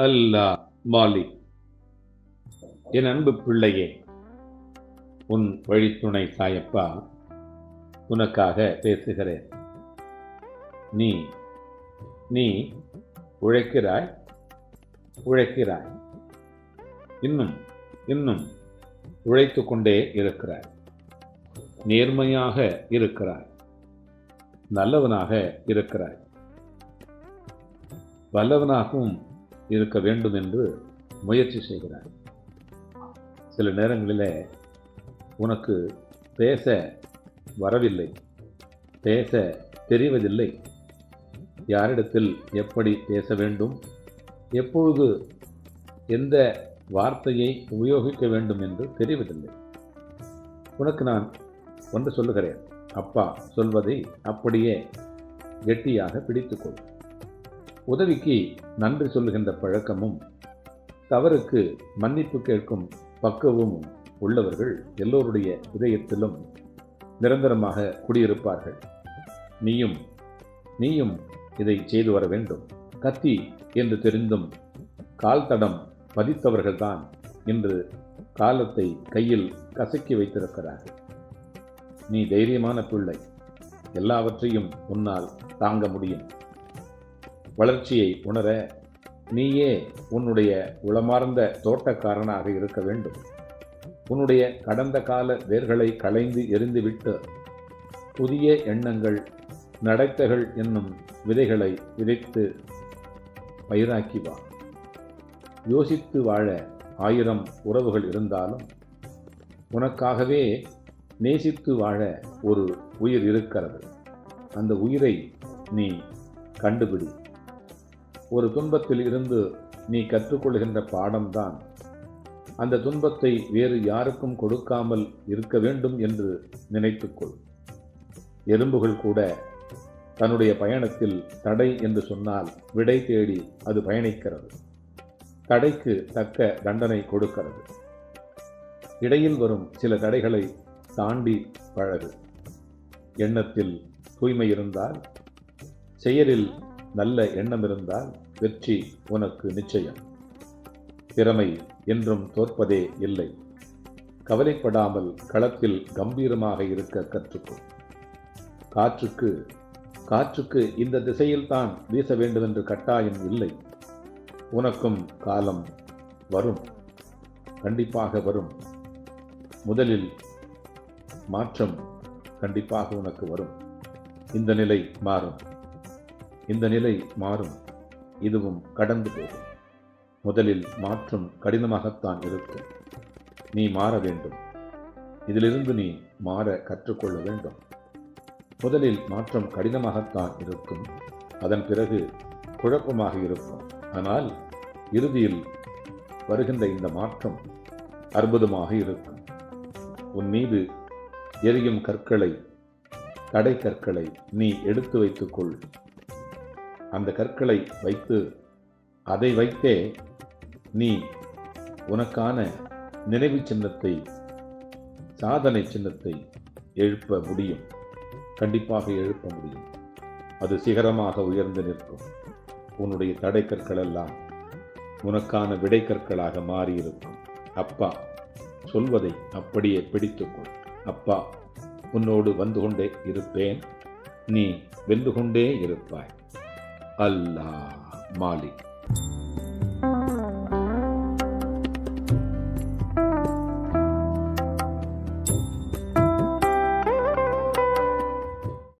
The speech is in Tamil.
அல்லா மாலிக் என் அன்பு பிள்ளையே உன் வழித்துணை சாயப்பா உனக்காக பேசுகிறேன். நீ நீ உழைக்கிறாய் உழைக்கிறாய். இன்னும் இன்னும் உழைத்து கொண்டே இருக்கிறாய். நேர்மையாக இருக்கிறாய். நல்லவனாக இருக்கிறாய். வல்லவனாகவும் இருக்க வேண்டும் என்று முயற்சி செய்கிறார். சில நேரங்களிலே உனக்கு பேச வரவில்லை பேச தெரிவதில்லை. யாரிடத்தில் எப்படி பேச வேண்டும்? எப்பொழுது எந்த வார்த்தையை உபயோகிக்க வேண்டும் என்று தெரிவதில்லை. உனக்கு நான் ஒன்று சொல்லுகிறேன். அப்பா சொல்வதை அப்படியே கெட்டியாக பிடித்துக்கொள். உதவிக்கு நன்றி சொல்லுகின்ற பழக்கமும் தவறுக்கு மன்னிப்பு கேட்கும் பக்குவமும் உள்ளவர்கள் எல்லோருடைய இதயத்திலும் நிரந்தரமாக குடியிருப்பார்கள். நீயும் நீயும் இதை செய்து வர வேண்டும். கத்தி என்று தெரிந்தும் கால் தடம் பதித்தவர்கள்தான் இன்று காலத்தை கையில் கசக்கி வைத்திருக்கிறார்கள். நீ தைரியமான பிள்ளை. எல்லாவற்றையும் உன்னால் தாங்க முடியும். வளர்ச்சியை உணர நீயே உன்னுடைய உளமார்ந்த தோட்டக்காரனாக இருக்க வேண்டும். உன்னுடைய கடந்த கால வேர்களை களைந்து எரிந்துவிட்டு புதிய எண்ணங்கள் நடத்தைகள் என்னும் விதைகளை விதைத்து பயிராக்கி வா. யோசித்து வாழ ஆயிரம் உறவுகள் இருந்தாலும் உனக்காகவே நேசித்து வாழ ஒரு உயிர் இருக்கிறது. அந்த உயிரை நீ கண்டுபிடி. ஒரு துன்பத்தில் இருந்து நீ கற்றுக்கொள்கின்ற பாடம்தான். அந்த துன்பத்தை வேறு யாருக்கும் கொடுக்காமல் இருக்க வேண்டும் என்று நினைத்துக்கொள். எறும்புகள் கூட தன்னுடைய பயணத்தில் தடை என்று சொன்னால் விடை தேடி அது பயணிக்கிறது. தடைக்கு தக்க தண்டனை கொடுக்கிறது. இடையில் வரும் சில தடைகளை தாண்டி பழகு. எண்ணத்தில் தூய்மை இருந்தால் செயலில் நல்ல எண்ணம் இருந்தால் வெற்றி உனக்கு நிச்சயம். திறமை என்றும் தோற்பதே இல்லை. கவலைப்படாமல் களத்தில் கம்பீரமாக இருக்க கற்றுக்கும் காற்றுக்கு காற்றுக்கு இந்த திசையில்தான் வீச வேண்டும் என்று கட்டாயம் இல்லை. உனக்கும் காலம் வரும். கண்டிப்பாக வரும். முதலில் மாற்றம் கண்டிப்பாக உனக்கு வரும். இந்த நிலை மாறும். இந்த நிலை மாறும். இதுவும் கடந்து போகும். முதலில் மாற்றம் கடினமாகத்தான் இருக்கும். நீ மாற வேண்டும். இதிலிருந்து நீ மாற கற்றுக்கொள்ள வேண்டும். முதலில் மாற்றம் கடினமாகத்தான் இருக்கும். அதன் பிறகு குழப்பமாக இருக்கும். ஆனால் இறுதியில் வருகின்ற இந்த மாற்றம் அற்புதமாக இருக்கும். உன் மீது எரியும் கற்களை தடை கற்களை நீ எடுத்து வைத்துக்கொள். அந்த கற்களை வைத்து அதை வைத்தே நீ உனக்கான நினைவு சின்னத்தை சாதனை சின்னத்தை எழுப்ப முடியும். கண்டிப்பாக எழுப்ப முடியும். அது சிகரமாக உயர்ந்து நிற்கும். உன்னுடைய தடை கற்களெல்லாம் உனக்கான விடை கற்களாக மாறியிருக்கும். அப்பா சொல்வதை அப்படியே பிடித்துக்கொள் அப்பா உன்னோடு வந்து கொண்டே இருப்பேன். நீ வென்று கொண்டே இருப்பாய். அல்லாஹ் மாலிக்